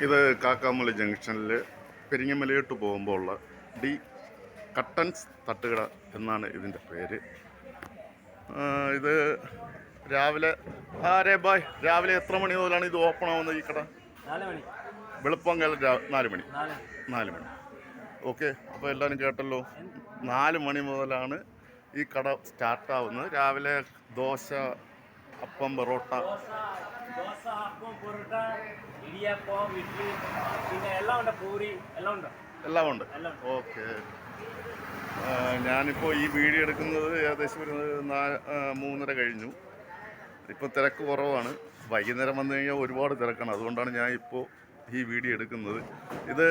ഇത് കാക്കാമല ജംഗ്ഷനിൽ പെരിങ്ങമലയോട്ട് പോകുമ്പോൾ ഉള്ള ഡി കട്ടൻസ് തട്ടുകട എന്നാണ് ഇതിന്റെ പേര്. ഇത് രാവിലെ ആരേ ബായ് രാവിലെ എത്ര മണി മുതലാണ് ഇത് ഓപ്പൺ ആവുന്നത് ഈ കട? നാല് മണി. വെളുപ്പം കാലം രാ- നാല് മണി. നാല് മണി. ഓക്കെ അപ്പോൾ എല്ലാവരും കേട്ടല്ലോ? നാല് മണി മുതലാണ് ഈ കട സ്റ്റാർട്ടാവുന്നത് രാവിലെ ദോശ അപ്പം പൊറോട്ട ദോശ ദോശ അപ്പം പൊറോട്ട ഇടിയപ്പം ഇഡ്ഡലി പിന്നെ എല്ലാം ഉണ്ട് പൂരി എല്ലാം ഉണ്ട്. എല്ലാം ഉണ്ട്. ഓക്കെ. ഞാനിപ്പോൾ ഈ വീഡിയോ എടുക്കുന്നത് ഏകദേശം ഒരു നാല് മൂന്നര കഴിഞ്ഞു. ഇപ്പോൾ തിരക്ക് കുറവാണ്. വൈകുന്നേരം വന്നു കഴിഞ്ഞാൽ ഒരുപാട് തിരക്കാണ്. അതുകൊണ്ടാണ് ഞാൻ ഇപ്പോൾ ഈ വീഡിയോ എടുക്കുന്നത്. ഇത്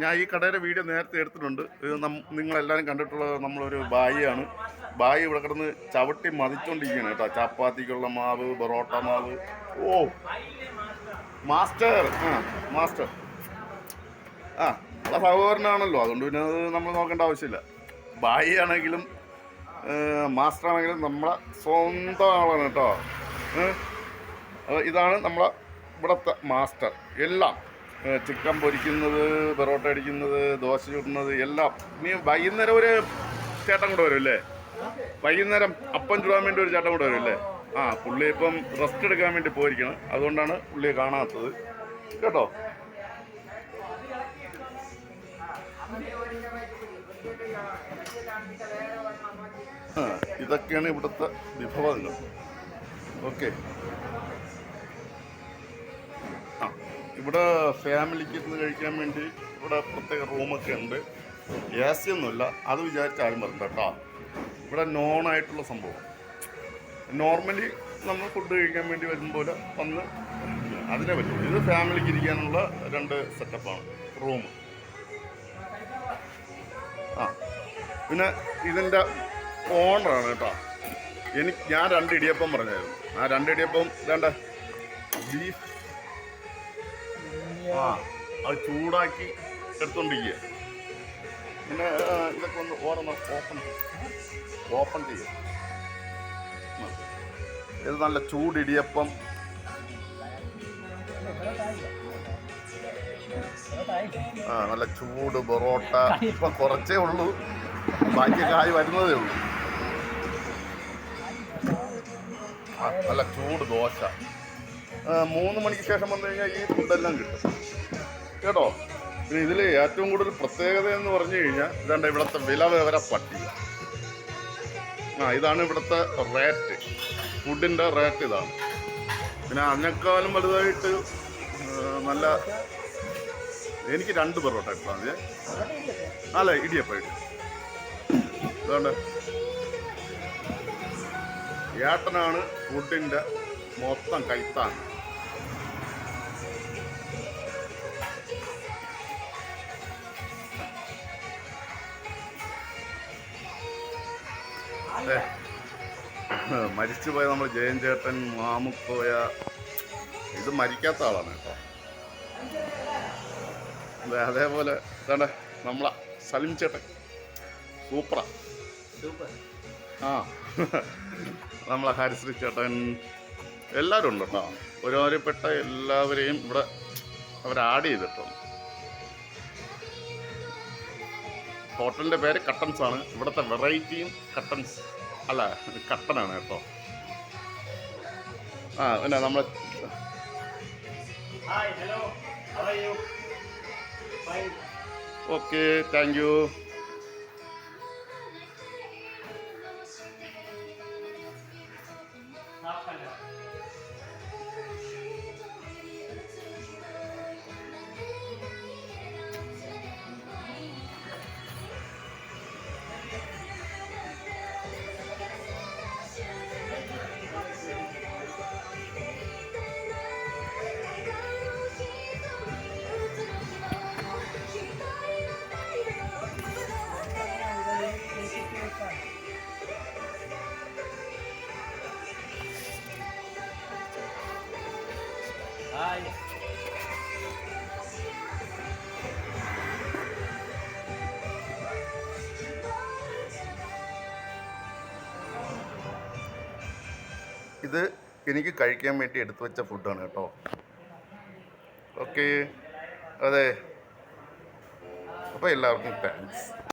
ഞാൻ ഈ കടയുടെ വീഡിയോ നേരത്തെ എടുത്തിട്ടുണ്ട്. ഇത് നിങ്ങളെല്ലാവരും കണ്ടിട്ടുള്ളത് നമ്മളൊരു ബായിയാണ്. ബായി ഇവിടെ കിടന്ന് ചവിട്ടി മതിച്ചുകൊണ്ടിരിക്കുകയാണ് കേട്ടോ. ചപ്പാത്തിക്കുള്ള മാവ് പൊറോട്ട മാവ്. ഓ മാസ്റ്റർ. ആ മാസ്റ്റർ. ആ നമ്മളെ സഹോദരനാണല്ലോ. അതുകൊണ്ട് പിന്നെ അത് നമ്മൾ നോക്കേണ്ട ആവശ്യമില്ല. ബായി ആണെങ്കിലും മാസ്റ്റർ ആണെങ്കിലും നമ്മളെ സ്വന്തം ആളാണ് കേട്ടോ. ഇതാണ് നമ്മളെ ഇവിടുത്തെ മാസ്റ്റർ. എല്ലാം. ചിക്കൻ പൊരിക്കുന്നത് പൊറോട്ട അടിക്കുന്നത് ദോശ ചുടുന്നത് എല്ലാം. ഇനി വൈകുന്നേരം ഒരു ചേട്ടൻ കൂടെ വരും അല്ലേ? വൈകുന്നേരം അപ്പം ചുടാൻ വേണ്ടി ഒരു ചേട്ടൻ കൂടെ വരും അല്ലേ? ആ പുള്ളി ഇപ്പം റെസ്റ്റ് എടുക്കാൻ വേണ്ടി പോയിരിക്കണം. അതുകൊണ്ടാണ് പുള്ളിയെ കാണാത്തത്. കേട്ടോ? ഇതൊക്കെയാണ് ഇവിടുത്തെ വിഭവങ്ങൾ. ഓക്കെ. ഇവിടെ ഫാമിലിക്ക് ഇരുന്ന് കഴിക്കാൻ വേണ്ടി ഇവിടെ പ്രത്യേക റൂമൊക്കെ ഉണ്ട്. എ സി ഒന്നുമില്ല. അത് വിചാരിച്ചാലും വരണ്ട കേട്ടോ ഇവിടെ നോൺ ആയിട്ടുള്ള സംഭവം. നോർമലി നമ്മൾ ഫുഡ് കഴിക്കാൻ വേണ്ടി വരുമ്പോൾ വന്ന് അതിനെ പറ്റും. ഇത് ഫാമിലിക്ക് ഇരിക്കാനുള്ള രണ്ട് സെറ്റപ്പാണ് റൂം ആ. പിന്നെ ഇതിന്റെ ഓണറാണ് കേട്ടോ. എനിക്ക് ഞാൻ രണ്ട് ഇടിയപ്പം പറഞ്ഞായിരുന്നു. ആ രണ്ട് ഇടിയപ്പം വേണ്ട ബീഫ് അത് ചൂടാക്കി എടുത്തോണ്ടിരിക്കുക പിന്നെ ഇതൊക്കെ ഒന്ന് ഓരോന്ന് ഓപ്പൺ ഓപ്പൺ ചെയ്യുക. ഇത് നല്ല ചൂടിടിയപ്പം ആ നല്ല ചൂട് പൊറോട്ട. ഇപ്പൊ കുറച്ചേ ഉള്ളൂ. ബാക്കി കായ് വരുന്നതേ ഉള്ളൂ. നല്ല ചൂട് ദോശ. മൂന്ന് മണിക്ക് ശേഷം വന്നു കഴിഞ്ഞാൽ ഈ ഫുഡെല്ലാം കിട്ടും. കേട്ടോ? പിന്നെ ഇതിൽ ഏറ്റവും കൂടുതൽ പ്രത്യേകത എന്ന് പറഞ്ഞു കഴിഞ്ഞാൽ ഇതാണ്ട് ഇവിടുത്തെ വില വിവര പട്ടിക. ആ ഇതാണ് ഇവിടുത്തെ റേറ്റ് ഫുഡിന്റെ റേറ്റ് ഇതാണ്. പിന്നെ അതിനേക്കാളും വലുതായിട്ട് നല്ല എനിക്ക് രണ്ട് പൊറോട്ട എടുത്താൽ മതി അല്ല ഇടിയപ്പായിട്ട് ഇതാണ് ഏട്ടനാണ് ഫുഡിന്റെ മൊത്തം കൈത്താണ്. അതെ മരിച്ചുപോയ നമ്മൾ ജയൻ ചേട്ടൻ മാമുക്കോയ ഇത് മരിക്കാത്ത ആളാണ് കേട്ടോ. അതെ അതേപോലെ ഇതാണ് നമ്മളെ സലിം ചേട്ടൻ. സൂപ്പറാ. ആ നമ്മളെ ഹരിശ്രീ ചേട്ടൻ എല്ലാവരും ഉണ്ട് കേട്ടോ. ഒരുമാതിരിപ്പെട്ട എല്ലാവരെയും ഇവിടെ അവർ ആഡ് ചെയ്തിട്ടുണ്ട്. ഹോട്ടലിന്റെ പേര് കട്ടൻസ് ആണ്. ഇവിടുത്തെ വെറൈറ്റിയും കട്ടൻസ്. അല്ല കട്ടനാണ് കേട്ടോ. ആ പിന്നെ നമ്മൾ ഓക്കെ താങ്ക് യു ഹായ് ഇത് എനിക്ക് കഴിക്കാൻ വേണ്ടി എടുത്തു വെച്ച ഫുഡാണ് കേട്ടോ. ഓക്കെ അതെ. അപ്പോൾ എല്ലാവർക്കും താങ്ക്സ്